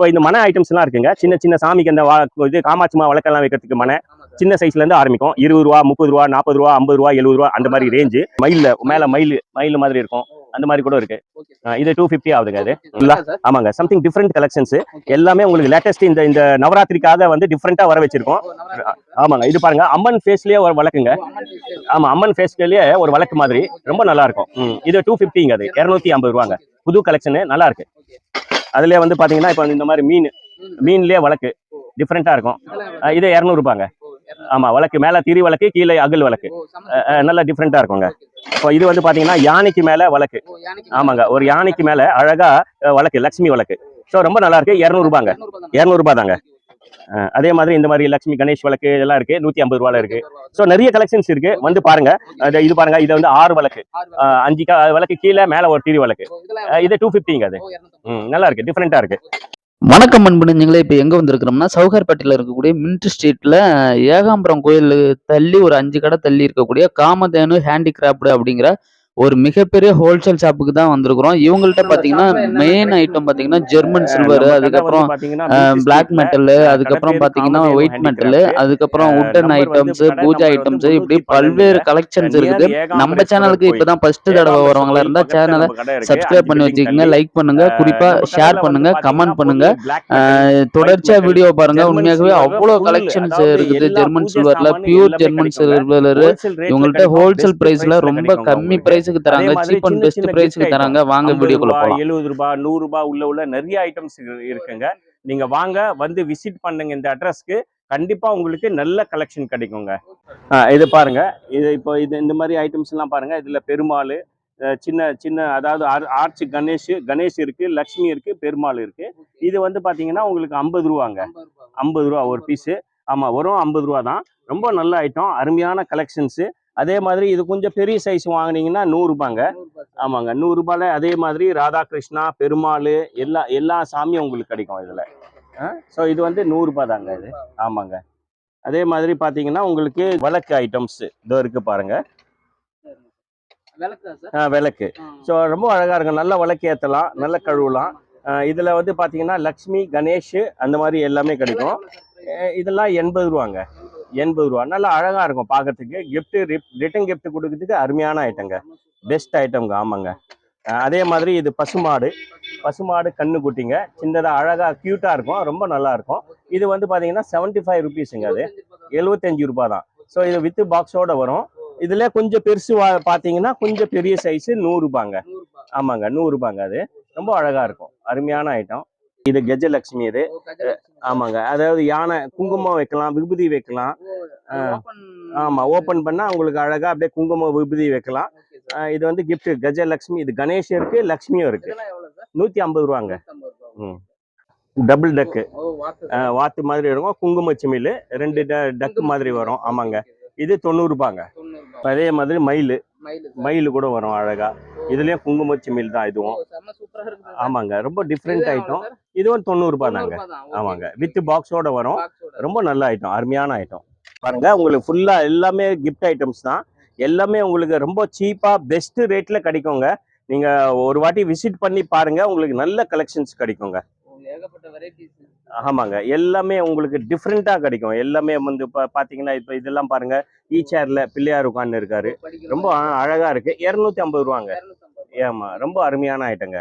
இப்போ இந்த மனை ஐட்டம்ஸ் எல்லாம் இருக்குங்க. சின்ன சின்ன சாமிக்கு அந்த வா- இது காமாட்சி மா வழக்கெல்லாம் வைக்கிறதுக்கு மனை சின்ன சைஸ்ல இருந்து ஆரம்பிக்கும். இருபது ரூபா முப்பது ரூபா நாற்பது ரூபா ஐம்பது ரூபா எழுபது ரூபா அந்த மாதிரி ரேஞ்சு மயில்ல மேல மயில் மயில் மாதிரி இருக்கும். அந்த மாதிரி கூட இருக்கு. இது டூ ஃபிஃப்டி ஆகுதுங்க அது ஆமாங்க. Something different collections. எல்லாமே உங்களுக்கு லேட்டஸ்ட் இந்த இந்த நவராத்திரிக்காக வந்து டிஃப்ரெண்டா வர வச்சிருக்கோம். ஆமாங்க. இது பாருங்க. அம்மன் ஃபேஸ்லயே ஒரு வழக்குங்க. ஆமா அம்மன் ஃபேஸ்லயே ஒரு வழக்கு மாதிரி. ரொம்ப நல்லா இருக்கும். இது டூ ஃபிஃப்டிங்க அது இரநூத்தி ஐம்பது ரூபாங்க. புது கலெக்ஷன் நல்லா இருக்கு. அதுலயே வந்து பாத்தீங்கன்னா இப்போ இந்த மாதிரி மீன். மீன்லயே வழக்கு. டிஃப்ரெண்டா இருக்கும். இது இரநூறுபாங்க. ஓ, இரநூறு. ஆமா வழக்கு. மேல திரி வழக்கு கீழே அகல் வழக்கு. நல்லா டிஃப்ரெண்டா இருக்குங்க. இப்போ இது வந்து பாத்தீங்கன்னா யானைக்கு மேல வழக்கு. ஆமாங்க. ஒரு யானைக்கு மேல அழகா அஹ், வழக்கு லட்சுமி வழக்கு. ஸோ ரொம்ப நல்லா இருக்கு. இரநூறுபாங்க? இரநூறுபா தாங்க அதே மாதிரி இந்த மாதிரி லட்சுமி கணேஷ் வழக்கு இதெல்லாம் இருக்கு. நூத்தி ஐம்பது ரூபால இருக்கு. ஸோ நிறைய கலெக்ஷன்ஸ் இருக்கு. வந்து பாருங்க. இது பாருங்க. இது வந்து ஆறு வழக்கு. அஞ்சு க- வழக்கு கீழே மேல ஒரு டிவி வழக்கு. இது டூ ஃபிஃப்டிங்க அது. நல்லா இருக்கு. டிஃப்ரெண்டா இருக்கு. வணக்கம் அன்புனீங்களே இப்போ எங்கே வந்திருக்கிறோம்னா சவுகார்பேட்டையில் இருக்கக்கூடிய மின்ட் ஸ்ட்ரீட்டில் ஏகாம்பரம் கோயில் தள்ளி ஒரு அஞ்சு கடை தள்ளி இருக்கக்கூடிய காமதேனு ஹேண்டிகிராஃப்ட் அப்படிங்கிற ஒரு மிகப்பெரிய ஹோல்சேல் ஷாப்புக்கு தான் வந்திருக்கிறோம். இவங்கள்ட்ட பார்த்தீங்கன்னா மெயின் ஐட்டம் பார்த்தீங்கன்னா ஜெர்மன் சில்வர் அதுக்கப்புறம் பிளாக் மெட்டல் அதுக்கப்புறம் பார்த்தீங்கன்னா ஒயிட் மெட்டல் அதுக்கப்புறம் உட்டன் ஐட்டம்ஸ் பூஜா ஐட்டம்ஸ் இப்படி பல்வேறு கலெக்ஷன்ஸ் இருக்குது. நம்ம சேனலுக்கு இப்பதான் ஃபர்ஸ்ட் தடவை வரவங்களா இருந்தா சேனலை சப்ஸ்கிரைப் பண்ணி வச்சுக்கோங்க லைக் பண்ணுங்க குறிப்பா ஷேர் பண்ணுங்க கமெண்ட் பண்ணுங்க. தொடர்ச்சியா வீடியோ பாருங்க. உண்மையாகவே அவ்வளோ கலெக்ஷன்ஸ் இருக்குது. ஜெர்மன் சில்வர்ல பியூர் ஜெர்மன் சில்வர் இவங்கள்ட்ட ஹோல்சேல் பிரைஸ்ல ரொம்ப கம்மி பிரைஸுக்கு தராங்க சீப் அண்ட் பெஸ்ட் பிரைஸ்க்கு தராங்க வாங்க வீடியோக்குள்ள போலாம். எழுபது ரூபாய் நூறு ரூபாய் உள்ள உள்ள நிறைய ஐட்டம்ஸ் இருக்குங்க. நீங்க வாங்க வந்து விசிட் பண்ணுங்க இந்த அட்ரஸ்க்கு கண்டிப்பா உங்களுக்கு நல்ல கலெக்ஷன் கிடைக்குங்க. இது பாருங்க. இது இப்போ இது இந்த மாதிரி ஐட்டம்ஸ் எல்லாம் பாருங்க. இதுல பெருமாள் சின்ன சின்ன அதாவது ஆர்- ஆர்ச் கணேஷ் கணேஷ் இருக்கு லக்ஷ்மி இருக்கு பெருமாள் இருக்கு. இது வந்து பாத்தீங்கன்னா உங்களுக்கு ஐம்பது ரூபாங்க. ஐம்பது ரூபா ஒரு பீஸு ஆமா வரும் ஐம்பது ரூபா தான். ரொம்ப நல்ல ஐட்டம் அருமையான கலெக்ஷன்ஸு அதே மாதிரி இது கொஞ்சம் பெரிய சைஸ் வாங்குனீங்கன்னா நூறுரூபாங்க. ஆமாங்க நூறு ரூபாயில அதே மாதிரி ராதாகிருஷ்ணா பெருமாள் எல்லா எல்லா சாமியும் உங்களுக்கு கிடைக்கும் இதுல. ஸோ இது வந்து நூறு ரூபாய் தாங்க இது. ஆமாங்க. அதே மாதிரி பாத்தீங்கன்னா உங்களுக்கு விளக்கு ஐட்டம்ஸ் இதோ இருக்கு பாருங்க. விளக்கா சார்? ஆ, விளக்கு. ஸோ ரொம்ப அழகா இருக்கும். நல்ல விளக்கு ஏற்றலாம் நல்ல கழுவலாம். இதுல வந்து பாத்தீங்கன்னா லக்ஷ்மி கணேஷ் அந்த மாதிரி எல்லாமே கிடைக்கும். இதெல்லாம் எண்பது ரூபாங்க. எண்பது ரூபா. நல்லா அழகா இருக்கும் பார்க்கறதுக்கு கிஃப்ட்டு ரிட்டன் கிஃப்ட் கொடுக்கறதுக்கு அருமையான ஐட்டங்க பெஸ்ட் ஐட்டம்ங்க ஆமாங்க. அதே மாதிரி இது பசுமாடு. பசுமாடு கண்ணு குட்டிங்க. சின்னதாக அழகாக க்யூட்டாக இருக்கும். ரொம்ப நல்லா இருக்கும். இது வந்து பார்த்தீங்கன்னா செவன்ட்டி ஃபைவ் ருபீஸுங்க அது. எழுபத்தஞ்சு ரூபா தான். ஸோ இது வித்து பாக்ஸோட வரும். இதில் கொஞ்சம் பெருசு வா- பார்த்தீங்கன்னா கொஞ்சம் பெரிய சைஸு நூறுரூபாங்க ஆமாங்க. நூறுரூபாங்க அது. ரொம்ப அழகாக இருக்கும். அருமையான ஐட்டம் இது கஜலட்சுமி இது. ஆமாங்க. அதாவது யானை குங்குமம் வைக்கலாம் விபூதி வைக்கலாம். ஆமா ஓபன் பண்ணா உங்களுக்கு அழகா அப்படியே குங்குமம் விபூதி வைக்கலாம். இது வந்து கிஃப்ட் கஜலட்சுமி. இது கணேஷ் இருக்கு. லக்ஷ்மியும் இருக்கு? நூத்தி ஐம்பது ரூபாங்க. டபுள் டக்கு வாத்து மாதிரி இருக்கும். குங்கும சிமிழ் ரெண்டு டக்கு மாதிரி வரும். ஆமாங்க. இது தொண்ணூறு ரூபாங்க. அதே மாதிரி மயில். மயிலு கூட வரும் அழகா. இதுலயும் குங்கும சிமிழ் தான் இதுவும். ஆமாங்க. ரொம்ப டிஃப்ரெண்ட் ஐட்டம்? இதுவும் தொண்ணூறு ரூபாய் தாங்க. ஆமாங்க. வித் பாக்ஸோட வரும். ரொம்ப நல்ல ஐட்டம் அருமையான ஐட்டம் பாருங்க உங்களுக்கு ஃபுல்லா எல்லாமே கிஃப்ட் ஐட்டம்ஸ் தான். எல்லாமே உங்களுக்கு ரொம்ப சீப்பா பெஸ்ட் ரேட்ல கிடைக்குங்க. நீங்க ஒரு வாட்டி விசிட் பண்ணி பாருங்க உங்களுக்கு நல்ல கலெக்ஷன்ஸ் கிடைக்குங்க. ஆமாங்க. எல்லாமே உங்களுக்கு டிஃப்ரெண்டா கிடைக்கும். எல்லாமே வந்து இப்போ பாத்தீங்கன்னா இப்போ இதெல்லாம் பாருங்க ஈ சேர்ல பிள்ளையார் உட்கார்ந்து இருக்காரு ரொம்ப அழகா இருக்கு. இரநூத்தி ஐம்பது ரூபாங்க. ஏமா ரொம்ப அருமையான ஐட்டங்க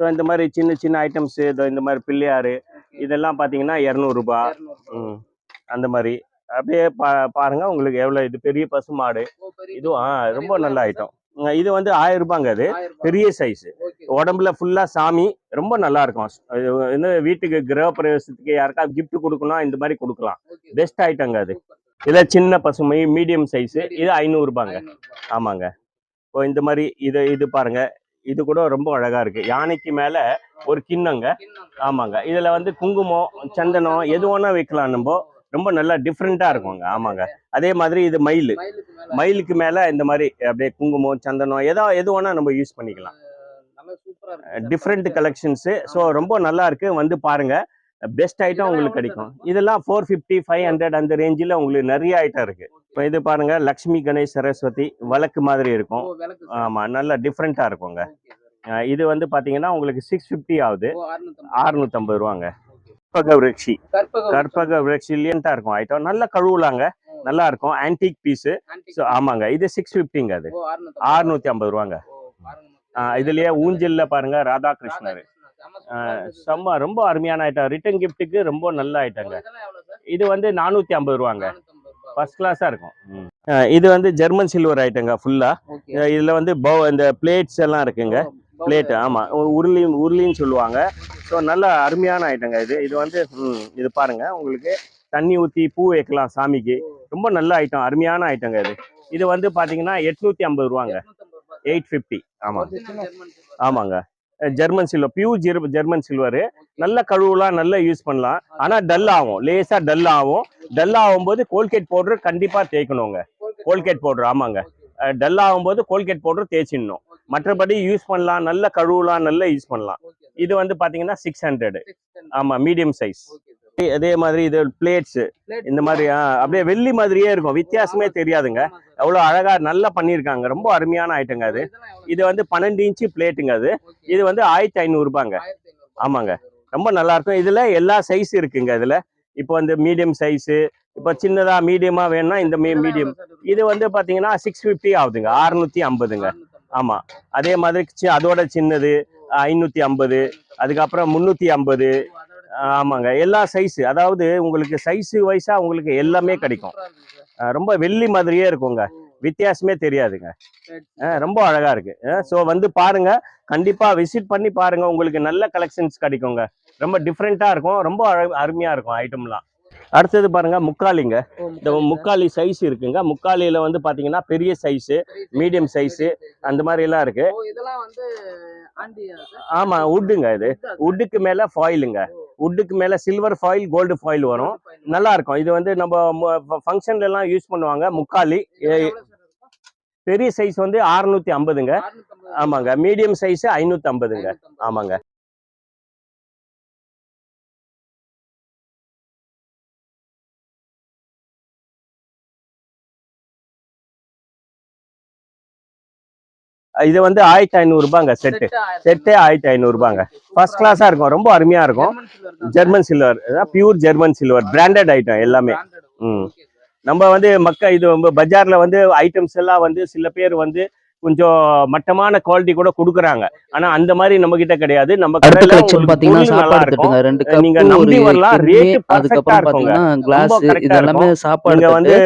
ஸோ இந்த மாதிரி சின்ன சின்ன ஐட்டம்ஸ் இந்த மாதிரி பிள்ளையாரு இதெல்லாம் பாத்தீங்கன்னா இரநூறுபா. ம். அந்த மாதிரி. அப்படியே பா பாருங்க உங்களுக்கு எவ்வளோ இது பெரிய பசுமாடு ஓ, பெரிய இதுவும் ஆ, ரொம்ப நல்ல ஐட்டம் இது வந்து ஆயிரம் ரூபாங்க அது. பெரிய சைஸ். உடம்புல ஃபுல்லா சாமி ரொம்ப நல்லா இருக்கும். இது வந்து வீட்டுக்கு கிரக பிரவேசத்துக்கு யாருக்காவது gift கொடுக்கணும் இந்த மாதிரி கொடுக்கலாம். பெஸ்ட் ஐட்டங்க அது. இதுல சின்ன பசுமை மீடியம் சைஸ் இது ஐநூறு ரூபாங்க ஐநூறு ரூபாய். ஆமாங்க. இப்போ இந்த மாதிரி இது இது பாருங்க. இது கூட ரொம்ப அழகா இருக்கு. யானைக்கு மேல ஒரு கிண்ணங்க. ஆமாங்க. இதுல வந்து குங்குமம் சந்தனம் எது வேணா வைக்கலாம் நம்ம. ரொம்ப நல்லா டிஃப்ரெண்டா இருக்குங்க. ஆமாங்க. அதே மாதிரி இது மயில். மயிலுக்கு மேல இந்த மாதிரி அப்படியே குங்குமம் சந்தனம் எதோ எது வேணா நம்ம யூஸ் பண்ணிக்கலாம். டிஃப்ரெண்ட் கலெக்ஷன்ஸ் ஸோ ரொம்ப நல்லா இருக்கு. வந்து பாருங்க. பெஸ்ட் ஐட்டம் உங்களுக்கு கிடைக்கும். இதெல்லாம் ஃபோர் ஃபிஃப்டி ஃபைவ் ஹண்ட்ரட் அந்த ரேஞ்சில் உங்களுக்கு நிறைய ஐட்டம் இருக்கு. இப்போ இது பாருங்க லக்ஷ்மி கணேஷ் சரஸ்வதி வழக்கு மாதிரி இருக்கும். விளக்கு சார். ஆமா நல்லா டிஃப்ரெண்டா இருக்குங்க. இது வந்து பாத்தீங்கன்னா உங்களுக்கு சிக்ஸ் ஃபிஃப்டி ஆகுது. ஓ, 650. அறுநூத்தம்பது ரூபாங்க. கற்பக விரக்ஷி. கற்பக கற்பக விரக்ஷி லியன்ட்டா இருக்கும். ஐட்டம் நல்லா கழுவுலாங்க. நல்லா இருக்கும். Antique piece. ஸோ ஆமாங்க. இது சிக்ஸ் ஃபிஃப்டிங்க அது. ஓ, 650. அறுநூத்தி ஐம்பது ரூபாங்க. இதுலயே ஊஞ்சல்ல பாருங்க ராதாகிருஷ்ணர். செம்ம ரொம்ப அருமையான ஐட்டம் ரிட்டன் கிஃப்ட்டுக்கு ரொம்ப நல்ல ஐட்டங்க? இது வந்து நானூத்தி ஐம்பது ரூபாங்க. 450 ரூபாய். ஃபர்ஸ்ட் கிளாஸா இருக்கும். இது வந்து ஜெர்மன் சில்வர் ஐட்டங்க ஃபுல்லா Okay. இதுல வந்து பவு இந்த பிளேட்ஸ் எல்லாம் இருக்குங்க. ஓ, bowl. பிளேட் ஆமா. உ- உருளி உருளின்னு சொல்லுவாங்க. ஸோ நல்ல அருமையான ஐட்டங்க இது. இது வந்து இது பாருங்க. உங்களுக்கு தண்ணி ஊத்தி பூ வைக்கலாம் சாமிக்கு. ரொம்ப நல்ல ஐட்டம் அருமையான ஐட்டங்க இது. இது வந்து பாத்தீங்கன்னா எட்நூத்தி ஐம்பது ரூபாங்க. 850 ரூபாய். Eight fifty. ஆமாங்க. அஹ் German silver pure ger German silver நல்ல கழுவுலாம் நல்லா யூஸ் பண்ணலாம். ஆனா டல் ஆகும். லேசா டல் ஆகும். டல் ஆகும்போது கோல்கேட் பவுடர் கண்டிப்பா தேய்க்கணுங்க. கோல்கேட் பவுடர் ஆமாங்க. டல் ஆகும்போது கோல்கேட் பவுடர் தேய்ச்சிடணும். மற்றபடி யூஸ் பண்ணலாம். நல்ல கழுவுலாம் நல்லா யூஸ் பண்ணலாம். இது வந்து பாத்தீங்கன்னா சிக்ஸ் ஹண்ட்ரட் 610. ஆமா மீடியம் சைஸ். அதே மாதிரி இது பிளேட்ஸ் இந்த மாதிரி அப்படியே வெள்ளி மாதிரியே இருக்கும் வித்தியாசமே தெரியாதுங்க. எவ்வளவு அழகா நல்லா பண்ணியிருக்காங்க ரொம்ப அருமையான ஐட்டங்க அது? இது வந்து பன்னெண்டு இன்ச்சு பிளேட்டுங்க அது. இது வந்து ஆயிரத்தி ஐநூறு ரூபாங்க 1500 ரூபாய். ஆமாங்க. ரொம்ப நல்லா இருக்கும் இதுல எல்லா சைஸ் இருக்குங்க இதுல இப்போ வந்து மீடியம் சைஸ் இப்போ சின்னதா மீடியமா வேணும்னா இந்த இதெல்லாம் மீடியம்? இது வந்து பாத்தீங்கன்னா சிக்ஸ் ஃபிஃப்டி ஆகுதுங்க அறுநூத்தி ஐம்பதுங்க 650. ஆமா அதே மாதிரி அதோட சின்னது ஐநூத்தி ஐம்பது அதுக்கப்புறம் முந்நூத்தி ஐம்பது ஆமாங்க. எல்லா சைஸ் அதாவது உங்களுக்கு சைஸ் வைஸா உங்களுக்கு எல்லாமே கிடைக்கும். ரொம்ப வெள்ளி மாதிரியே இருக்குங்க. வித்தியாசமே தெரியாதுங்க. ரொம்ப அழகா இருக்கு. ஸோ வந்து பாருங்க. கண்டிப்பா விசிட் பண்ணி பாருங்க. உங்களுக்கு நல்ல கலெக்ஷன்ஸ் கிடைக்குங்க. ரொம்ப டிஃப்ரெண்டா இருக்கும். ரொம்ப அழ- அருமையா இருக்கும் ஐட்டம்லாம் அடுத்தது பாருங்க முக்காலிங்க இந்த முக்காலி சைஸ் இருக்குங்க முக்காலியில வந்து பாத்தீங்கன்னா பெரிய சைஸ். பெரிய size. அந்த மாதிரி எல்லாம் இருக்கு? ஆமா வுட்டுங்க இது? வுட்டுக்கு மேல ஃபாயிலுங்க ஓ, வுட்டுக்கு மேல சில்வர் ஃபாயில் கோல்டு ஃபாயில் வரும். நல்லா இருக்கும் இது வந்து நம்ம ஃபங்க்ஷன்ல எல்லாம் யூஸ் பண்ணுவாங்க முக்காலி? பெரிய சைஸ் வந்து 650 ஐம்பதுங்க 650. ஆமாங்க மீடியம் சைஸ் ஐநூத்தி ஐம்பதுங்க 550. ஆமாங்க இது வந்து ஆயிரத்தி ஐநூறு ரூபாங்க செட்டு செட்டே ஆயிரத்தி ஐநூறு ரூபாங்க. ஃபர்ஸ்ட் கிளாஸா இருக்கும். ரொம்ப அருமையா இருக்கும். German silver pure German silver branded item எல்லாமே. ம். நம்ம வந்து மக்க இது பஜார்ல வந்து ஐட்டம்ஸ் எல்லாம் வந்து சில பேர் வந்து கொஞ்சம் மட்டமான குவாலிட்டி கூட கொடுக்குறாங்க. ஆனா அந்த மாதிரி நம்ம கிட்ட கிடையாது. நம்ம கடையில பாத்தீங்கன்னா சாப்பாடு ரெண்டு நீங்க நம்பி வரலாம். ஆ அதுக்கப்புறம். பாத்தீங்கன்னா கிளாஸ் இது எல்லாமே சாப்பாடு வந்து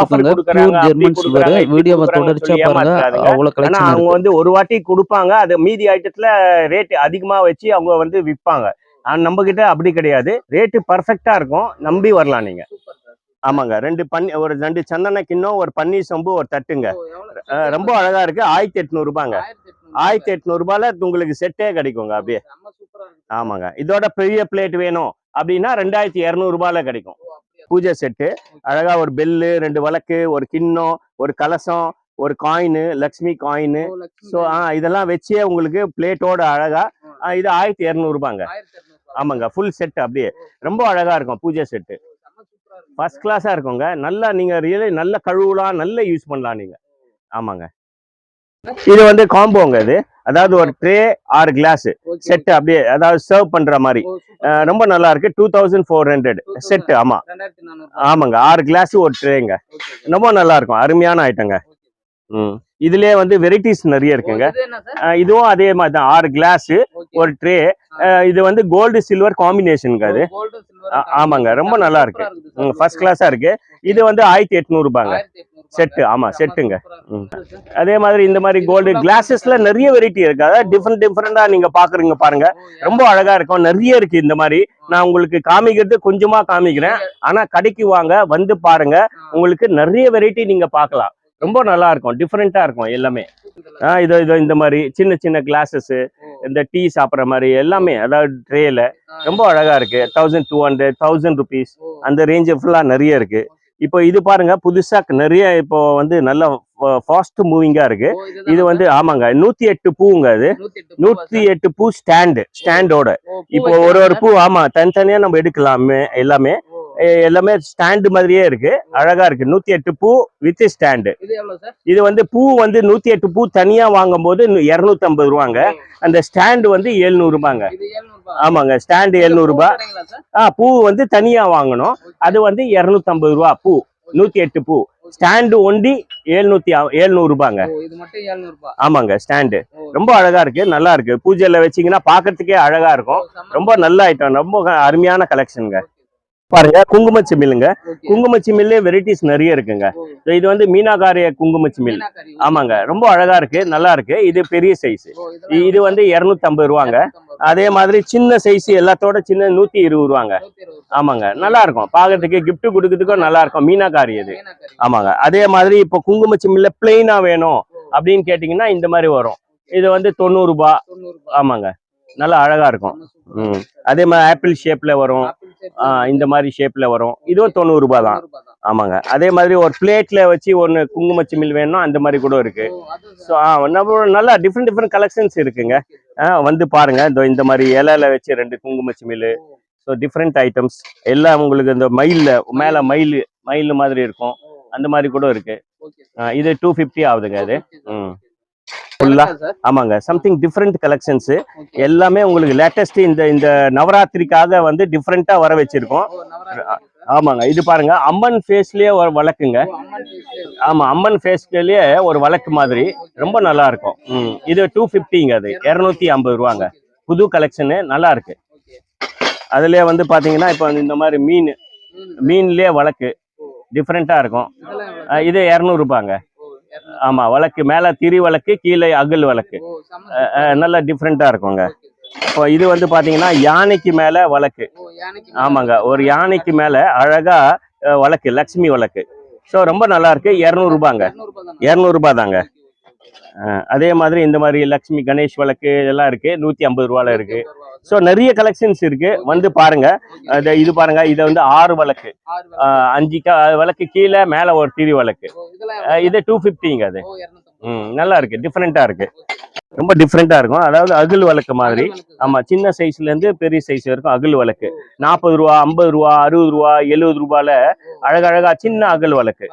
ஆஃபர் கொடுக்குறாங்க ஜெர்மன் சில்வர் வீடியோவை தொடர்ச்சியா பாருங்க அவ்வளவு கலெக்ஷன் அவங்க வந்து ஒரு வாட்டி கொடுப்பாங்க. அது மீதி ஐட்டத்துல ரேட் அதிகமா வச்சு அவங்க வந்து விற்பாங்க ஆனா நம்ம கிட்ட அப்படி கிடையாது. ரேட்டு பர்ஃபெக்டா இருக்கும். நம்பி வரலாம் நீங்க. ஆமாங்க. ரெண்டு பன்னி ஒரு ரெண்டு சந்தன கிண்ணம் ஒரு பன்னீர் சொம்பு ஒரு தட்டுங்க. ரொம்ப அழகா இருக்கு. ஆயிரத்தி எட்நூறு ரூபாங்க. 1800 ஆயிரத்தி எட்நூறு ரூபாயில உங்களுக்கு செட்டே கிடைக்குங்க அப்படியே. ஆமாங்க. இதோட பெரிய பிளேட் வேணும் அப்படின்னா ரெண்டாயிரத்தி இரநூறு ரூபாயில கிடைக்கும்? பூஜை செட்டு. அழகா ஒரு பெல்லு ரெண்டு விளக்கு ஒரு கிண்ணம் ஒரு கலசம் ஒரு coin Lakshmi coin. So ah இதெல்லாம் வச்சே உங்களுக்கு பிளேட்டோட அழகா இது ஆயிரத்தி இரநூறு ரூபாங்க. 1200 ரூபாய். ஆமாங்க. ஃபுல் செட் அப்படியே. ரொம்ப அழகா இருக்கும் பூஜை செட்டு ஓ, செம்ம சூப்பரா இருக்கு. ஃபர்ஸ்ட் கிளாஸா இருக்குங்க. நல்லா நீங்க ரியலி நல்ல கழுவலாம் நல்ல யூஸ் பண்ணலாம் நீங்க. ஆமாங்க. இது வந்து காம்போங்க இது. அதாவது ஒரு ட்ரே ஆறு கிளாஸ் செட் அப்படியே அதாவது சர்வ் பண்ற மாதிரி. ரொம்ப நல்லா இருக்கு. Two thousand four hundred 2000. Set ஆமா. 2400 ஆமாங்க. ஆறு கிளாஸ் ஒரு ட்ரேங்க. ரொம்ப நல்லா இருக்கும். அருமையான ஐட்டங்க. ம். இதுலயே வந்து வெரைட்டிஸ் நிறைய இருக்குங்க. இதுவும் அதே மாதிரி தான் ஆறு கிளாஸ். ஒரு ட்ரே இது வந்து கோல்டு சில்வர் காம்பினேஷனுங்க அது. ஆமாங்க. ரொம்ப நல்லா இருக்கு. ஃபர்ஸ்ட் கிளாஸா இருக்கு. இது வந்து ஆயிரத்தி எட்நூறு ரூபாங்க. 1800 ரூபாய். செட்டு ஆமா செட்டுங்க. அதே மாதிரி இந்த மாதிரி கோல்டு கிளாஸஸ்ல நிறைய வெரைட்டி இருக்கு. அதாவது டிஃப்ரெண்ட் டிஃப்ரெண்டா நீங்க பாக்குறீங்க பாருங்க. ரொம்ப அழகா இருக்கும். நிறைய இருக்கு இந்த மாதிரி. நான் உங்களுக்கு காமிக்கிறது கொஞ்சமா காமிக்கிறேன். ஆனா கடைக்கு வாங்க வந்து பாருங்க. உங்களுக்கு நிறைய வெரைட்டி நீங்க பார்க்கலாம் ரொம்ப நல்லா இருக்கும் டிஃப்ரெண்டா இருக்கும் எல்லாமே. ஆ இதோ இதோ இந்த மாதிரி சின்ன சின்ன கிளாஸஸ் இந்த டீ சாப்பிட்ற மாதிரி எல்லாமே அதாவது ட்ரேல ரொம்ப அழகா இருக்கு. Thousand two hundred thousand rupees அந்த ரேஞ்ச் ஃபுல்லா நிறைய இருக்கு. இப்போ இது பாருங்க புதுசா நிறைய இப்போ வந்து நல்ல ஃபாஸ்ட் மூவிங்கா இருக்கு. இது வந்து ஆமாங்க நூத்தி எட்டு பூங்க அது. நூத்தி எட்டு பூ ஸ்டாண்டு ஸ்டாண்டோட இப்போ ஒரு ஒரு பூ ஆமா தனித்தனியா நம்ம எடுக்கலாமே எல்லாமே. எல்லாமே ஸ்டாண்டு மாதிரியே இருக்கு. அழகா இருக்கு. நூத்தி எட்டு பூ வித் ஸ்டாண்டு இது வந்து பூ வந்து நூத்தி எட்டு பூ தனியா வாங்கும்போது இருநூத்தி ஐம்பது ரூபாங்க. அந்த ஸ்டாண்டு வந்து எழுநூறு ரூபாங்க இது 700 ரூபாய் ஆமாங்க. ஸ்டாண்டு எழுநூறு சார்? ஆ பூ வந்து தனியா வாங்கணும். அது வந்து இருநூத்தி ஐம்பது ரூபா பூ. நூத்தி எட்டு பூ ஸ்டாண்டு ஒண்டி எழுநூத்தி எழுநூறு ரூபாங்க ஓ இது மட்டும் 700 ரூபாய் ஆமாங்க ஸ்டாண்டு. ரொம்ப அழகா இருக்கு. நல்லா இருக்கு. பூஜையில வச்சீங்கன்னா பாக்குறதுக்கே அழகா இருக்கும். ரொம்ப நல்ல ஐட்டம் ரொம்ப அருமையான கலெக்ஷனுங்க பாருங்க குங்குமச்சி மில்லுங்க. குங்குமச்சி மில்லு வெரைட்டிஸ் நிறைய இருக்குங்க. இது வந்து மீனாகாரிய குங்குமச்சி மில் மீனாக்கறி. ஆமாங்க. ரொம்ப அழகா இருக்கு நல்லா இருக்கு. இது பெரிய சைஸ் இது வந்து இருநூத்தி ஐம்பது ரூபாங்க. 250 அதே மாதிரி சின்ன சைஸ் எல்லாத்தோட சின்ன நூத்தி இருபது ரூபாங்க. 120 ஆமாங்க. நல்லா இருக்கும். பாக்குறதுக்கு gift கொடுக்கறதுக்கும் நல்லா இருக்கும். மீனாகாரி இது. ஆமாங்க. அதே மாதிரி இப்போ குங்குமச்சி மில்ல பிளெயினா வேணும் அப்படின்னு கேட்டிங்கன்னா இந்த மாதிரி வரும். இது வந்து தொண்ணூறு ரூபாய் 90 ரூபாய். ஆமாங்க. நல்லா அழகா இருக்கும். ம். அதே மாதிரி ஆப்பிள் ஷேப்ல வரும். இந்த மாதிரி ஷேப்ல வரும். இதுவும் தொண்ணூறு ரூபாய் தான் 90 ரூபாய் தான். ஆமாங்க. அதே மாதிரி ஒரு பிளேட்ல வச்சு ஒன்னு குங்குமச்சி மில் வேணும்னா அந்த மாதிரி கூட இருக்கு. ஸோ நம்ம நல்லா டிஃப்ரெண்ட் டிஃப்ரெண்ட் கலெக்ஷன்ஸ் இருக்குங்க. வந்து பாருங்க. இந்த இந்த மாதிரி இலையில வச்சு ரெண்டு குங்குமச்சி மில்லு ஸோ டிஃப்ரெண்ட் ஐட்டம்ஸ் எல்லாம் உங்களுக்கு இந்த மயில்ல மேல மயில். மயில் மாதிரி இருக்கும். அந்த மாதிரி கூட இருக்கு. இது டூ ஃபிஃப்டி ஆகுதுங்க அது ம். சார் ஆமாங்க. சம்திங் டிஃப்ரெண்ட் கலெக்ஷன்ஸ் எல்லாமே உங்களுக்கு லேட்டஸ்ட் இந்த இந்த நவராத்திரிக்காக வந்து டிஃப்ரெண்டா வர வச்சிருக்கோம். ஆமாங்க. இது பாருங்க. அம்மன் ஃபேஸ்லயே ஒரு வழக்குங்க. ஆமா அம்மன் ஃபேஸ்லயே ஒரு வழக்கு மாதிரி. ரொம்ப நல்லா இருக்கும். ம். இது டூ ஃபிஃப்டிங்க அது. இரநூத்தி ஐம்பது ரூபாங்க. புது கலெக்ஷனு நல்லா இருக்கு. அதுலயே வந்து பாத்தீங்கன்னா இப்போ இந்த மாதிரி மீன் மீன். மீன்லயே வழக்கு. டிஃப்ரெண்டா இருக்கும். இது இரநூறுபாங்க ஓ 200 ஆமா வழக்கு மேல திரி வழக்கு கீழே அகல் வழக்கு. நல்லா டிஃப்ரெண்டா இருக்குங்க. இப்போ இது வந்து பாத்தீங்கன்னா யானைக்கு மேல வழக்கு. ஆமாங்க ஒரு யானைக்கு மேல அழகா வழக்கு லக்ஷ்மி வழக்கு. ஸோ ரொம்ப நல்லா இருக்கு. இரநூறுபாங்க 200 ரூபாய் தான்? இரநூறுபா தாங்க. அதே மாதிரி இந்த மாதிரி லக்ஷ்மி கணேஷ் வழக்கு இதெல்லாம் இருக்கு. நூத்தி ஐம்பது ரூபால இருக்கு. ஸோ நிறைய கலெக்ஷன்ஸ் இருக்கு. வந்து பாருங்க. இது பாருங்க. இது வந்து ஆறு வழக்கு. அஞ்சு வழக்கு கீழே மேல ஒரு திரி வழக்கு? இது டூ ஃபிஃப்டிங்க அது. ஓ 250 ம் நல்லா இருக்கு. டிஃப்ரெண்டா இருக்கு. ரொம்ப டிஃப்ரெண்டா இருக்கும். அதாவது அகில் வழக்கு மாதிரி. ஆமா சின்ன சைஸ்ல இருந்து பெரிய சைஸ் வரைக்கும் அகல் வழக்கு. நாற்பது ரூபா ஐம்பது ரூபா அறுபது ரூபா எழுபது ரூபால அழகழகா சின்ன அகல் வழக்கு.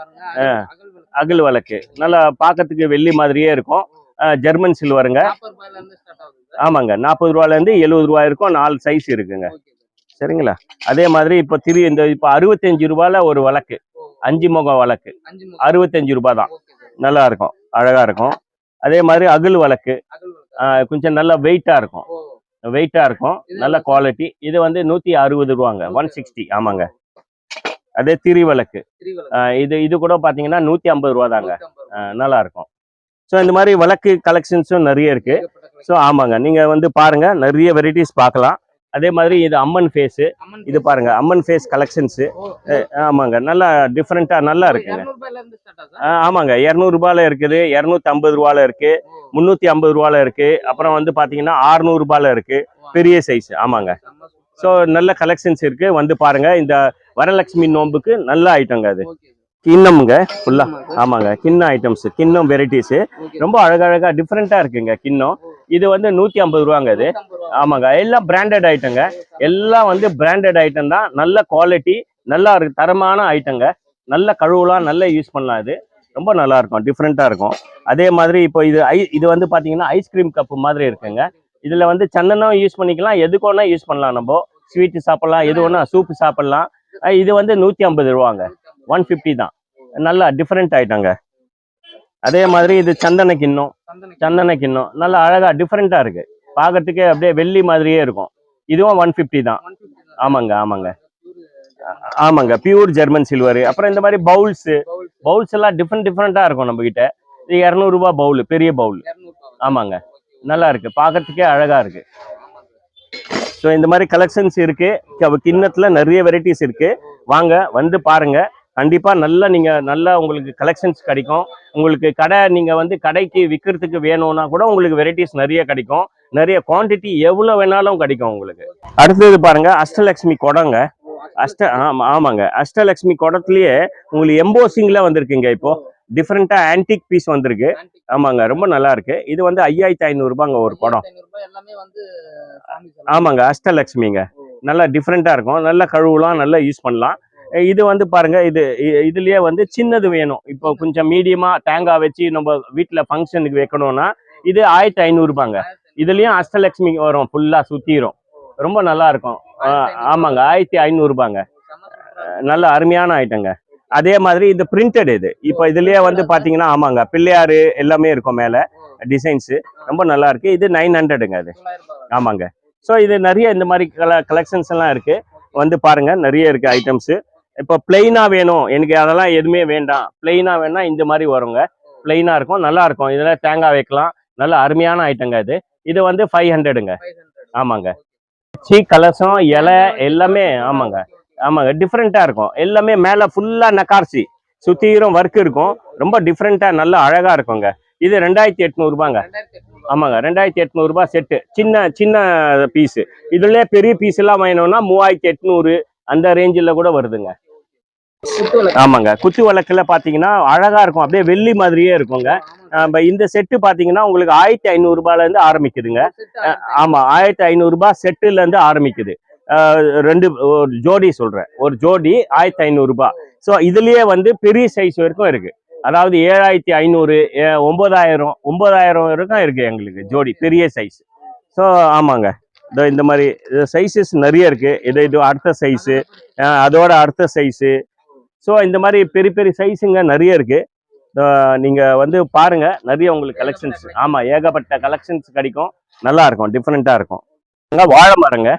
அகல் வழக்கு. நல்லா பார்க்கறதுக்கு வெள்ளி மாதிரியே இருக்கும். ஜெர்மன் சில்வருங்க. 40 ரூபாயில இருந்து ஸ்டார்ட் ஆகுது. சார் ஆமாங்க. நாற்பது ரூபால இருந்து எழுபது ரூபா இருக்கும். நாலு சைஸ் இருக்குங்க. சரிங்களா? அதே மாதிரி இப்போ திரு இந்த இப்போ அறுபத்தஞ்சு ரூபால ஒரு வழக்கு. அஞ்சு முகம் வழக்கு. அறுபத்தஞ்சு ரூபாய் தான். நல்லா இருக்கும். அழகா இருக்கும். அதே மாதிரி அகல் வழக்கு. கொஞ்சம் நல்லா வெயிட்டா இருக்கும். ஓ. வெயிட்டா இருக்கும். நல்ல குவாலிட்டி இது வந்து நூத்தி அறுபது ரூபாங்க. ஒன் சிக்ஸ்டி ஆமாங்க. அதே திரி. அஹ் இது இது கூட பாத்தீங்கன்னா நூத்தி ஐம்பது ரூபா தாங்க. 150 ரூபாய். அஹ் நல்லா இருக்கும். ஸோ இந்த மாதிரி விளக்கு கலெக்ஷன்ஸும் நிறைய இருக்கு. ஏகப்பட்ட collection. ஸோ ஆமாங்க. நீங்க வந்து பாருங்க. நிறைய வெரைட்டிஸ் பார்க்கலாம். அதே மாதிரி இது அம்மன் ஃபேஸ் இது பாருங்க. அம்மன் ஃபேஸ் கலெக்ஷன்ஸ் ஆமாங்க. நல்லா டிஃப்ரெண்டா நல்லா இருக்குங்க. 200 ரூபாயில இருந்து ஸ்டார்ட் ஆகுது? அஹ் ஆமாங்க. இரநூறுபால இருக்குது. இரநூத்தி ஐம்பது ரூபால இருக்கு. ஓ, முந்நூற்றி ஐம்பது ரூபால இருக்கு. அப்புறம் வந்து பாத்தீங்கன்னா 600 ரூபால இருக்கு. ஓ, பெரிய சைஸ் ஆமாங்க. ஸோ நல்ல கலெக்ஷன்ஸ் இருக்கு. வந்து பாருங்க. இந்த வரலட்சுமி நோம்புக்கு நல்ல ஐட்டங்க அது. கிண்ணம்ங்க ஃபுல்லா. ஆமாங்க கிண்ணம் ஐட்டம்ஸ் கிண்ணம் வெரைட்டிஸ் ரொம்ப அழகழகா டிஃப்ரெண்டா இருக்குங்க கிண்ணம். இது வந்து நூத்தி ஐம்பது ரூபாங்க அது 150 ரூபாய். ஆமாங்க எல்லாம் பிராண்டட் ஐட்டங்க எல்லாம் வந்து பிராண்டட் ஐட்டம் தான். நல்ல குவாலிட்டி நல்லா இருக்கு தரமான ஐட்டங்க நல்ல கழுவலாம் நல்ல யூஸ் பண்ணலாம் இது. ரொம்ப நல்லா இருக்கும் டிஃப்ரெண்டா இருக்கும். அதே மாதிரி இப்போ இது ஐ இது வந்து பாத்தீங்கன்னா ஐஸ்கிரீம் கப் மாதிரி இருக்குங்க. இதுல வந்து சந்தனம் யூஸ் பண்ணிக்கலாம் எதுக்கு வேணா யூஸ் பண்ணலாம் நம்ம. ஸ்வீட் சாப்பிடலாம் எது வேணா சூப் சாப்பிடலாம். இது வந்து நூத்தி ஐம்பது ரூபாங்க. ஒன் ஃபிஃப்டி தான். நல்லா டிஃப்ரெண்ட் ஐட்டங்க அதே மாதிரி இது சந்தன கிண்ணம் சந்தன கிண்ணம் நல்லா அழகா டிஃப்ரெண்டா இருக்கு. பார்க்கறதுக்கே அப்படியே வெள்ளி மாதிரியே இருக்கும். இதுவும் ஒன் ஃபிஃப்டி தான். 150 தான். ஆமாங்க ஆமாங்க. ஆமாங்க பியூர் ஜெர்மன் சில்வர் அப்புறம் இந்த மாதிரி பவுல்ஸ். பவுல்ஸ் எல்லாம் டிஃப்ரெண்ட் டிஃப்ரெண்டா இருக்கும் நம்ம கிட்ட. இது இரநூறுபா பவுல் பெரிய பவுல் 200 ரூபாய். ஆமாங்க. நல்லா இருக்கு. பார்க்கறதுக்கே அழகா இருக்கு. ஸோ இந்த மாதிரி கலெக்ஷன்ஸ் இருக்கு. கிண்ணத்துல நிறைய வெரைட்டிஸ் இருக்கு. வாங்க வந்து பாருங்க. கண்டிப்பா நல்லா நீங்க நல்லா உங்களுக்கு கலெக்ஷன்ஸ் கிடைக்கும். உங்களுக்கு கடை நீங்க வந்து கடைக்கு விற்கிறதுக்கு வேணும்னா கூட உங்களுக்கு வெரைட்டிஸ் நிறைய கிடைக்கும். நிறைய குவாண்டிட்டி எவ்வளவு வேணாலும் கிடைக்கும் உங்களுக்கு. அடுத்தது பாருங்க அஷ்டலட்சுமி குடங்க. அஷ்ட ஆமா ஆமாங்க. அஷ்டலட்சுமி குடத்துலயே உங்களுக்கு எம்போசிங்ல வந்திருக்குங்க இப்போ. டிஃப்ரெண்டா ஆன்டிக் பீஸ் வந்திருக்கு. ஆமாங்க ரொம்ப நல்லா இருக்கு. இது வந்து ஐயாயிரத்தி ஐநூறு ரூபாங்க ஒரு குடம். 1500 ரூபாய் எல்லாமே வந்து சாமி செலவு. ஆமாங்க அஷ்டலட்சுமிங்க ஓ, நல்லா டிஃப்ரெண்டா இருக்கும். நல்லா கழுவலாம் நல்லா யூஸ் பண்ணலாம். இது வந்து பாருங்க இது இ- இதுலயே வந்து சின்னது வேணும். இப்போ கொஞ்சம் மீடியமா தேங்காய் வச்சு நம்ம வீட்டில் ஃபங்க்ஷனுக்கு வைக்கணும்னா இது ஆயிரத்தி ஐநூறுபாங்க இதுலயும் அஷ்டலட்சுமி வரும் ஃபுல்லா சுத்திரும். ரொம்ப நல்லா இருக்கும். ஆமாங்க ஆயிரத்தி ஐநூறுபாங்க நல்ல அருமையான ஐட்டங்க அதே மாதிரி இது பிரிண்டட் இது. இப்போ இதுலயே வந்து பாத்தீங்கன்னா ஆமாங்க பிள்ளையாரு எல்லாமே இருக்கும் மேல. டிசைன்ஸ் ரொம்ப நல்லா இருக்கு. இது நைன் ஹண்ட்ரடுங்க அது. ஆமாங்க. ஸோ இது நிறைய இந்த மாதிரி கல கலெக்ஷன்ஸ் எல்லாம் இருக்கு. வந்து பாருங்க நிறைய இருக்கு ஐட்டம்ஸ் இப்போ பிளெயினா வேணும். எனக்கு அதெல்லாம் எதுவுமே வேண்டாம். பிளெயினா வேணா இந்த மாதிரி வருங்க. பிளெயினா இருக்கும் நல்லா இருக்கும். இதுல தேங்காய் வைக்கலாம். நல்ல அருமையான ஐட்டங்க இது. இது வந்து ஃபைவ் ஹண்ட்ரடுங்க ஆமாங்க. சீ கலசம் இலை எல்லாமே ஆமாங்க. ஆமாங்க. டிஃப்ரெண்ட்டாக இருக்கும். எல்லாமே மேலே ஃபுல்லாக நக்கார்சி. சுற்றிரும் ஒர்க் இருக்கும். ரொம்ப டிஃப்ரெண்ட்டாக நல்லா அழகாக இருக்குங்க. இது ரெண்டாயிரத்தி எட்நூறுபாங்க ஆமாங்க. ரெண்டாயிரத்தி எட்நூறுபா செட்டு சின்ன சின்ன பீஸு இதுல பெரிய பீஸ் எல்லாம் வேணும்னா மூவாயிரத்தி எட்நூறு அந்த ரேஞ்சில் கூட வருதுங்க. ஆமாங்க. குத்து விளக்குல பார்த்தீங்கன்னா அழகா இருக்கும். அப்படியே வெள்ளி மாதிரியே இருக்குங்க. நம்ம இந்த செட்டு பார்த்தீங்கன்னா உங்களுக்கு ஆயிரத்தி ஐநூறுபால இருந்து ஆரம்பிக்குதுங்க. ஆமா. ஆயிரத்தி ஐநூறுரூபா செட்டுல இருந்து ஆரம்பிக்குது. ரெண்டு ஒரு ஜோடி சொல்றேன். ஒரு ஜோடி ஆயிரத்தி ஐநூறுரூபா ஸோ இதுலயே வந்து பெரிய சைஸ் வரைக்கும் இருக்கு. அதாவது ஏழாயிரத்தி ஐநூறு ஒன்பதாயிரம் ஒன்பதாயிரம் வரைக்கும் இருக்கு எங்களுக்கு ஜோடி. பெரிய சைஸ் ஸோ ஆமாங்க. இதோ இந்த மாதிரி சைஸஸ் நிறைய இருக்குது இது இது அடுத்த சைஸு அதோட அடுத்த சைஸு ஸோ இந்த மாதிரி பெரிய பெரிய சைஸுங்க நிறைய இருக்குது நீங்கள் வந்து பாருங்கள் நிறைய உங்களுக்கு கலெக்ஷன்ஸ் ஆமாம் ஏகப்பட்ட கலெக்ஷன்ஸ் கிடைக்கும். நல்லா இருக்கும் இருக்கும். அங்கே வாழை மரங்க.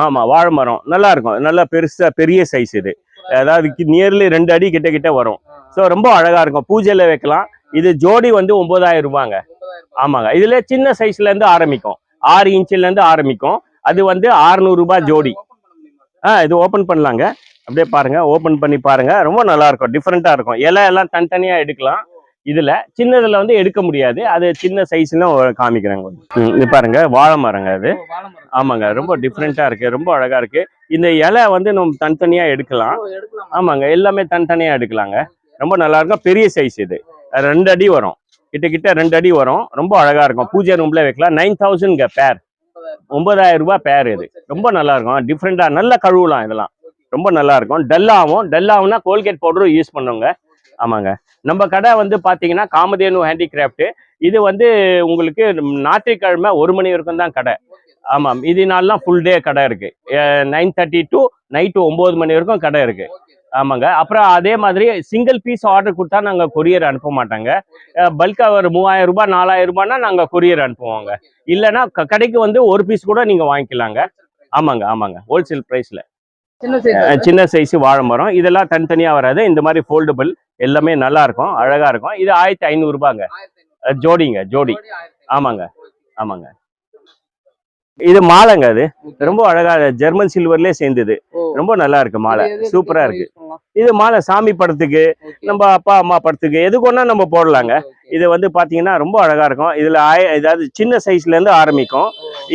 ஆமாம் வாழை மரம். நல்லா இருக்கும். நல்லா பெருசாக பெரிய சைஸ் இது. அதாவது நியர்லி ரெண்டு அடி கிட்ட கிட்ட வரும். ஸோ ரொம்ப அழகாக இருக்கும். பூஜையில் வைக்கலாம். இது ஜோடி வந்து ஒம்பதாயிரம் ரூபாங்க. ஆமாங்க. இதில் சின்ன சைஸ்லேருந்து ஆரம்பிக்கும். ஆறு இன்ச்ல இருந்து ஆரம்பிக்கும். அது வந்து 600 ரூபாய் ஜோடி. ஆ இது ஓபன் பண்ணலாங்க. அப்படியே பாருங்க ஓபன் பண்ணி பாருங்க. ரொம்ப நல்லா இருக்கும் டிஃப்ரெண்டா இருக்கும். இலை எல்லாம் தனித்தனியா எடுக்கலாம். இதுல சின்னதுல வந்து எடுக்க முடியாது. அது சின்ன சைஸ்ல காமிக்கிறேங்க இது பாருங்க வாழை மரங்க அது. ஆமாங்க ரொம்ப டிஃப்ரெண்டா இருக்கு ரொம்ப அழகா இருக்கு. இந்த இலை வந்து நம்ம தனித்தனியா எடுக்கலாம். ஆமாங்க எல்லாமே தனித்தனியா எடுக்கலாங்க. ரொம்ப நல்லா இருக்கும் பெரிய சைஸ் இது. ரெண்டு அடி வரும். கிட்ட ரெண்டு அடி வரும். ரொம்ப அழகா இருக்கும். பூஜை ரூம்ல வைக்கலாம். நைன் தௌசண்ட்ங்க பேர் ஒன்பதாயிரம் ரூபாய் பேர் இது. ரொம்ப நல்லா இருக்கும். டிஃப்ரெண்டா நல்ல கழுவலாம் இதெல்லாம். ரொம்ப நல்லா இருக்கும். டல்லாகும் டல்லாகும்னா கோல்கேட் பவுடரும் யூஸ் பண்ணுங்க. ஆமாங்க. நம்ம கடை வந்து பாத்தீங்கன்னா காமதேனு ஹேண்டிகிராஃப்ட் இது வந்து உங்களுக்கு ஞாயிற்றுக்கிழமை ஒரு மணி வரைக்கும் தான் கடை. ஆமாம். இது நாள்லாம் ஃபுல் டே கடை இருக்கு. நைன் தேர்ட்டி டு நைட்டு ஒம்பது மணி வரைக்கும் கடை இருக்கு. ஆமாங்க. அப்புறம் அதே மாதிரி சிங்கிள் பீஸ் ஆர்டர் கொடுத்தா நாங்கள் கொரியர் அனுப்ப மாட்டாங்க. பல்காக ஒரு மூவாயிரம் ரூபாய் நாலாயிரம் ரூபாய்னா நாங்கள் கொரியர் அனுப்புவோங்க. இல்லைன்னா கடைக்கு வந்து ஒரு பீஸ் கூட நீங்கள் வாங்கிக்கலாங்க. ஆமாங்க ஆமாங்க. ஹோல்சேல் ப்ரைஸில் சின்ன சைஸ் வாழை மரம். இதெல்லாம் தனித்தனியாக வராது. இந்த மாதிரி ஃபோல்டபுள் எல்லாமே நல்லா இருக்கும் அழகா இருக்கும். இது ஆயிரத்தி ஐநூறுபாங்க ஜோடிங்க ஜோடி. ஆமாங்க ஆமாங்க. இது மாலைங்க அது. ரொம்ப அழகா ஜெர்மன் சில்வர்லயே சேர்ந்தது. ரொம்ப நல்லா இருக்கு மாலை. சூப்பரா இருக்கு. இது மாலை சாமி படத்துக்கு நம்ம அப்பா அம்மா படத்துக்கு எதுக்கு ஒண்ணா நம்ம போடலாங்க. இது வந்து பாத்தீங்கன்னா ரொம்ப அழகா இருக்கும். இதுல ஆய ஏதாவது சின்ன சைஸ்ல இருந்து ஆரம்பிக்கும்.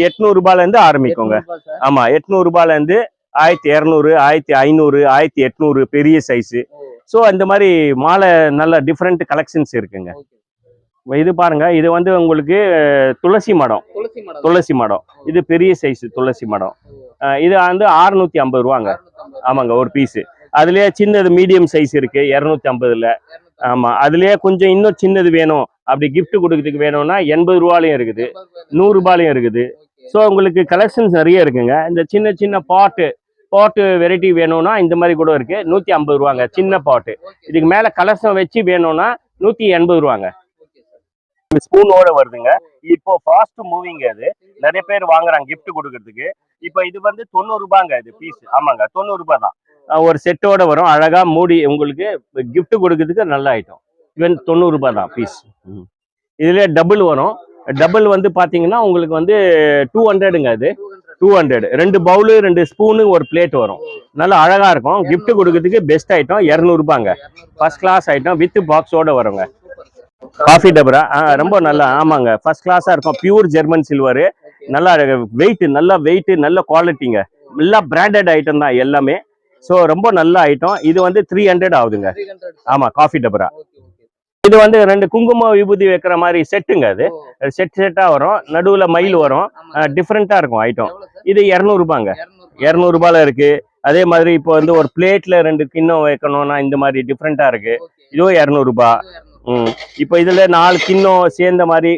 எட்நூறு ரூபாயில இருந்து ஆரம்பிக்குங்க. ஆமா எட்நூறு ரூபாயில இருந்து ஆயிரத்தி இரநூறு ஆயிரத்தி ஐநூறு ஆயிரத்தி எட்நூறு பெரிய சைஸ் ஸோ அந்த மாதிரி மாலை நல்ல டிஃப்ரெண்ட் கலெக்ஷன்ஸ் இருக்குங்க. இது பாருங்க இது வந்து உங்களுக்கு துளசி மடம். துளசி மடம். துளசி மடம். இது பெரிய சைஸ் துளசி மடம். இது வந்து அறுநூத்தி ஐம்பது ரூபாங்க. ஆமாங்க ஒரு பீஸு அதுலயே சின்னது மீடியம் சைஸ் இருக்கு இரநூத்தி ஐம்பதுல. ஆமா அதுலயே கொஞ்சம் இன்னும் சின்னது வேணும். அப்படி gift கொடுக்கறதுக்கு வேணும்னா எண்பது ரூபாலையும் இருக்குது. நூறு ரூபாலையும் இருக்குது. ஸோ உங்களுக்கு கலெக்ஷன்ஸ் நிறைய இருக்குங்க. இந்த சின்ன சின்ன பாட்டு பாட்டு வெரைட்டி வேணும்னா இந்த மாதிரி கூட இருக்கு. நூத்தி ஐம்பது ரூபாங்க சின்ன பாட்டு இதுக்கு மேல கலசம் வச்சு வேணும்னா நூத்தி எண்பது ரூபாங்க. ஸ்பூனோட வருதுங்க. இப்போ ஃபாஸ்ட் மூவிங் அது. நிறைய பேர் வாங்குறாங்க கிஃப்ட் கொடுக்கறதுக்கு. இப்போ இது வந்து தொண்ணூறு ரூபாங்க இது பீஸ் ஆமாங்க தொண்ணூறு ரூபாய் தான். ஒரு செட்டோட வரும். அழகா மூடி உங்களுக்கு கிஃப்ட் கொடுக்கறதுக்கு நல்ல ஐட்டம் இவன் தொண்ணூறு ரூபாய் தான் பீஸ் இதுல டபுள் வரும். டபுள் வந்து பாத்தீங்கன்னா உங்களுக்கு வந்து டூ ஹண்ட்ரடுங்க அது. டூ ஹண்ட்ரட் ரெண்டு பவுலு ரெண்டு ஸ்பூனு ஒரு பிளேட் வரும். நல்லா அழகா இருக்கும். கிஃப்ட் கொடுக்கறதுக்கு பெஸ்ட் ஐட்டம் இரநூறுபாங்க ஃபர்ஸ்ட் கிளாஸ் ஐட்டம் வித் பாக்ஸோட வருங்க. காஃபி டபரா ரொம்ப நல்லா. ஆமாங்க. ஃபர்ஸ்ட் கிளாஸா இருக்கும். பியூர் ஜெர்மன் சில்வரு நல்லா வெயிட் நல்ல வெயிட் நல்ல குவாலிட்டிங்க எல்லாம் பிராண்டட் ஐட்டம் தான் எல்லாமே. ஸோ ரொம்ப நல்ல ஐட்டம் இது வந்து த்ரீ ஹண்ட்ரட் ஆகுதுங்க. ஆமா காஃபி டபரா இது வந்து ரெண்டு குங்கும விபூதி வைக்கிற மாதிரி செட்டுங்க அது. செட் செட்டா வரும். நடுவுல மயில் வரும். டிஃப்ரெண்டா இருக்கும் ஐட்டம் இது இரநூறுபாங்க இரநூறுபால இருக்கு. அதே மாதிரி இப்போ வந்து ஒரு பிளேட்ல ரெண்டு கிண்ணம் வைக்கணும்னா இந்த மாதிரி டிஃப்ரெண்டா இருக்கு. இதுவும் இரநூறுபா. இது 200. ம் இப்போ இதுல நாலு கிண்ணம் சேர்ந்த மாதிரி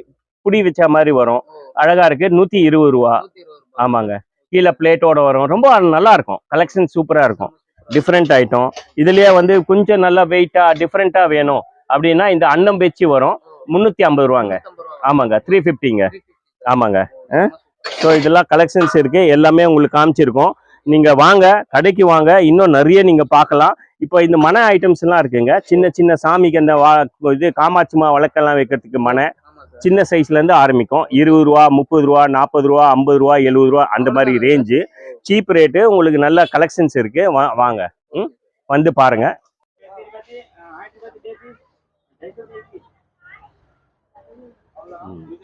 புடி வச்ச மாதிரி வரும். அழகாக அழகா இருக்கு. நூத்தி இருபது ரூபா. ஆமாங்க. கீழே பிளேட்டோட வரும். ரொம்ப நல்லா இருக்கும். கலெக்ஷன் சூப்பரா இருக்கும். டிஃப்ரெண்ட் ஐட்டம் இதுலயே வந்து கொஞ்சம் நல்லா வெயிட்டா டிஃப்ரெண்டா வேணும் அப்படின்னா இந்த அன்னம் பேச்சு வரும். முந்நூற்றி ஐம்பது ரூபாங்க. ஆமாங்க. த்ரீ ஃபிஃப்டிங்க ஆமாங்க. ஸோ இதெல்லாம் கலெக்ஷன்ஸ் இருக்குது எல்லாமே உங்களுக்கு காமிச்சிருக்கோம். நீங்க வாங்க கடைக்கு வாங்க இன்னும் நிறைய நீங்க பார்க்கலாம். இப்போ இந்த மனை ஐட்டம்ஸ் எல்லாம் இருக்குங்க. சின்ன சின்ன சாமிக்கு அந்த வா இது காமாட்சிமா வழக்கெல்லாம் வைக்கிறதுக்கு மனை. சின்ன சைஸ்ல இருந்து ஆரம்பிக்கும். இருபது ரூபா முப்பது ரூபா நாற்பது ரூபா ஐம்பது ரூபா எழுபது ரூபா அந்த மாதிரி ரேஞ்சு சீப் ரேட்டு உங்களுக்கு நல்ல கலெக்ஷன்ஸ் இருக்கு. வா- வாங்க. ம்? வந்து பாருங்க. ம்.